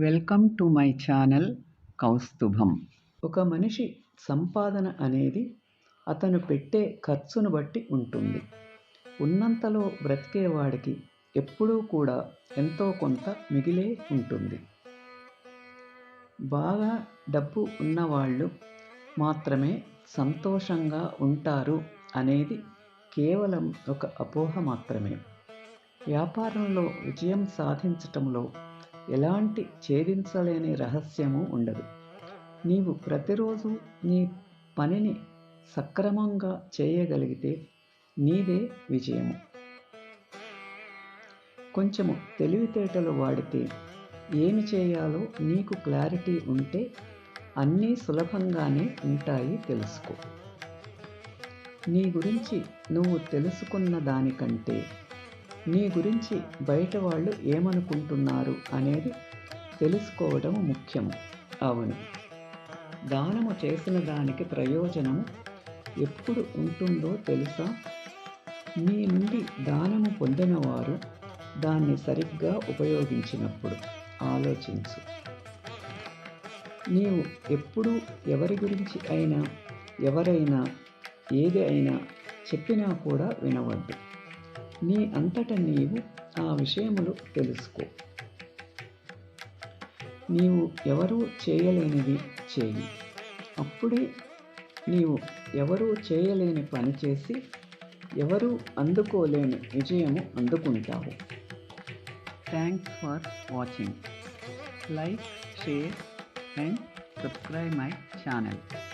Welcome to my channel Kaustubham. ఒక మనిషి సంపాదన అనేది అతను పెట్టే ఖర్చును బట్టి ఉంటుంది. ఉన్నంతలో బ్రతికేవాడికి ఎప్పుడూ కూడా ఎంతో కొంత మిగిలే ఉంటుంది. బాగా డబ్బు ఉన్నవాళ్ళు మాత్రమే సంతోషంగా ఉంటారు అనేది కేవలం ఒక అపోహ మాత్రమే. వ్యాపారంలో విజయం సాధించటంలో ఎలాంటి ఛేదించలేని రహస్యము ఉండదు. నీవు ప్రతిరోజు నీ పనిని సక్రమంగా చేయగలిగితే నీదే విజయము. కొంచెము తెలివితేటలు వాడితే ఏమి చేయాలో నీకు క్లారిటీ ఉంటే అన్నీ సులభంగానే ఉంటాయి తెలుసుకో. నీ గురించి నువ్వు తెలుసుకున్న దానికంటే నీ గురించి బయట వాళ్ళు ఏమనుకుంటున్నారు అనేది తెలుసుకోవడం ముఖ్యము. అవును. దానము చేసిన దానికి ప్రయోజనము ఎప్పుడు ఉంటుందో తెలుసా? మీ నుండి దానము పొందినవారు దాన్ని సరిగ్గా ఉపయోగించినప్పుడు. ఆలోచించు. నీవు ఎప్పుడూ ఎవరి గురించి అయినా ఎవరైనా ఏది అయినా చెప్పినా కూడా వినవద్దు. నీ అంతట నీవు ఆ విషయములు తెలుసుకో. నీవు ఎవరూ చేయలేనిది చేయి. అప్పుడే నీవు ఎవరూ చేయలేని పని చేసి ఎవరూ అందుకోలేని విజయము అందుకుంటావు. Thanks for watching like share and subscribe my channel